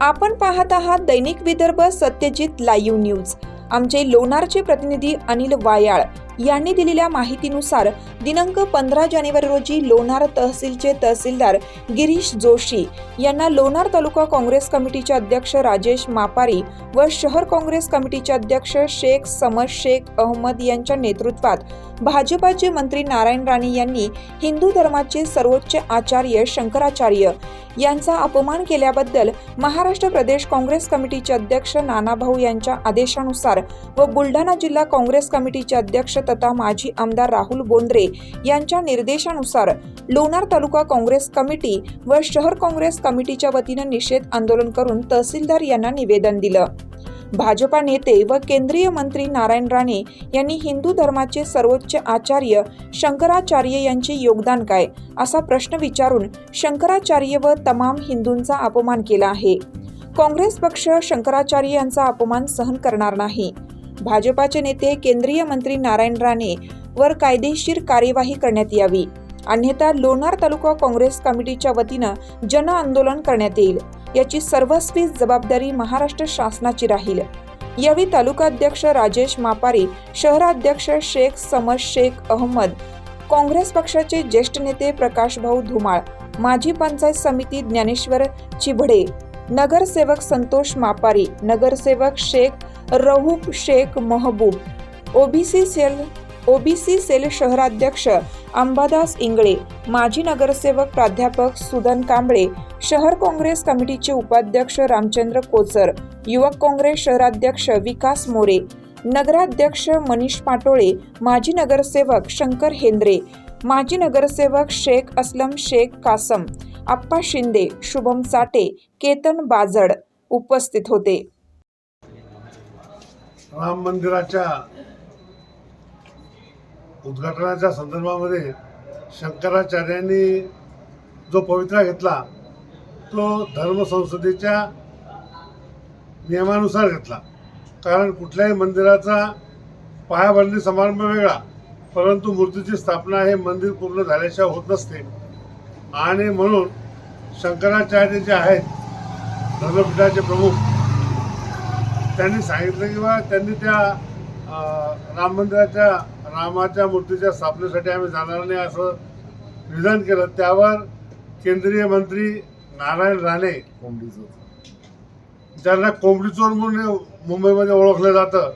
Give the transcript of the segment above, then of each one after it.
आपण पाहत आहात दैनिक विदर्भ सत्यजित लाईव्ह न्यूज. आमचे लोणारचे प्रतिनिधी अनिल वायाळ. यांनी दिलेल्या माहितीनुसार दिनांक पंधरा जानेवारी रोजी लोणार तहसीलचे तहसीलदार गिरीश जोशी यांना लोणार तालुका काँग्रेस कमिटीचे अध्यक्ष राजेश मापारी व शहर काँग्रेस कमिटीचे अध्यक्ष शेख समज शेख अहमद यांच्या नेतृत्वात भाजपाचे मंत्री नारायण राणे यांनी हिंदू धर्माचे सर्वोच्च आचार्य शंकराचार्य यांचा अपमान केल्याबद्दल महाराष्ट्र प्रदेश काँग्रेस कमिटीचे अध्यक्ष नानाभाऊ यांच्या आदेशानुसार व बुलढाणा जिल्हा काँग्रेस कमिटीचे अध्यक्ष तथा माजी आमदार राहुल बोंद्रे यांच्या निर्देशानुसार लोणार तालुका काँग्रेस कमिटी व शहर काँग्रेस कमिटीच्या वतीनं निषेध आंदोलन करून तहसीलदार यांना निवेदन दिलं. भाजपा नेते व केंद्रीय मंत्री नारायण राणे यांनी हिंदू धर्माचे सर्वोच्च आचार्य शंकराचार्य यांचे योगदान काय असा प्रश्न विचारून शंकराचार्य व तमाम हिंदूंचा अपमान केला आहे. काँग्रेस पक्ष शंकराचार्य यांचा अपमान सहन करणार नाही. भाजपाचे नेते केंद्रीय मंत्री नारायण राणे वर कायदेशीर कार्यवाही करण्यात यावी. अन्यथा लोणार तालुका काँग्रेस कमिटीच्या वतीनं जन आंदोलन करण्यात येईल. याची सर्वस्वी जबाबदारी महाराष्ट्र शासनाची राहील. यावेळी तालुकाध्यक्ष राजेश मापारी शहराध्यक्ष शेख समज शेख अहमद काँग्रेस पक्षाचे ज्येष्ठ नेते प्रकाशभाऊ धुमाळ माजी पंचायत समिती ज्ञानेश्वर चिभडे नगरसेवक संतोष मापारी नगरसेवक शेख रहूब शेख महबूब. ओबीसी सेल ओबीसी सेल शहराध्यक्ष अंबादास इंगळे माजी नगरसेवक प्राध्यापक सुदन कांबळे शहर काँग्रेस कमिटीचे उपाध्यक्ष रामचंद्र कोचर युवक काँग्रेस शहराध्यक्ष विकास मोरे नगराध्यक्ष मनीष पाटोळे माजी नगरसेवक शंकर हेंद्रे माजी नगरसेवक शेख असलम शेख कासम आप्पा शिंदे शुभम साटे केतन बाजड उपस्थित होते. राम मंदिराच्या उद्घाटनाच्या संदर्भामध्ये शंकराचार्यांनी जो पवित्रा घेतला तो धर्मसंसदेच्या नियमानुसार घेतला. कारण कुठल्याही मंदिराचा पायाभरणी समारंभ वेगळा परंतु मूर्तीची स्थापना हे मंदिर पूर्ण झाल्याशिवाय होत नसते. आणि म्हणून शंकराचार्य जे आहेत धर्मपीठाचे प्रमुख त्यांनी सांगितलं की बा त्यांनी त्या राम मंदिराच्या रामाच्या मूर्तीच्या स्थापनेसाठी आम्ही जाणार नाही असं विधान केलं. त्यावर केंद्रीय मंत्री नारायण राणे ज्यांना कोंबडी चोर म्हणून मुंबईमध्ये ओळखलं जातं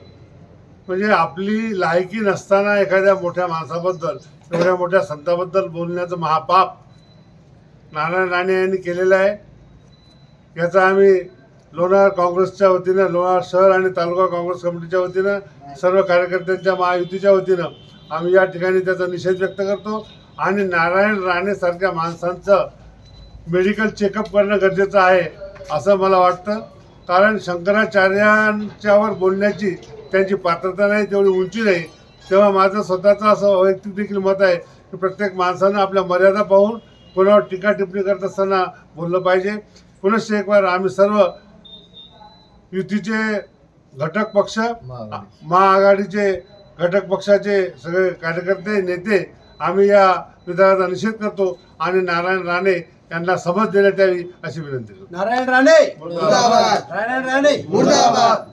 म्हणजे आपली लायकी नसताना एखाद्या मोठ्या माणसाबद्दल एवढ्या मोठ्या संताबद्दल बोलण्याचं महापाप नारायण राणे यांनी केलेलं आहे. याचा आम्ही लोणार काँग्रेसच्या वतीनं लोणार शहर आणि तालुका काँग्रेस कमिटीच्या वतीनं सर्व कार्यकर्त्यांच्या महायुतीच्या वतीनं आम्ही या ठिकाणी त्याचा निषेध व्यक्त करतो. आणि नारायण राणेसारख्या माणसांचं मेडिकल चेकअप करणं गरजेचं आहे असं मला वाटतं. कारण शंकराचार्यांच्यावर बोलण्याची त्यांची पात्रता नाही तेवढी उंची नाही. तेव्हा माझं स्वतःचं असं वैयक्तिक देखील मत आहे की प्रत्येक माणसानं आपल्या मर्यादा पाहून कोणावर टीका टिप्पणी करत असताना बोललं पाहिजे. पुनश्च एक वेळ आम्ही सर्व युतीचे घटक पक्ष महाआघाडीचे. घटक पक्षाचे सगळे कार्यकर्ते नेते आम्ही या विधानाचा निषेध करतो आणि नारायण राणे यांना समज देण्यात यावी अशी विनंती करतो. नारायण राणे! मुर्दाबाद. नारायण राणे! मुर्दाबाद.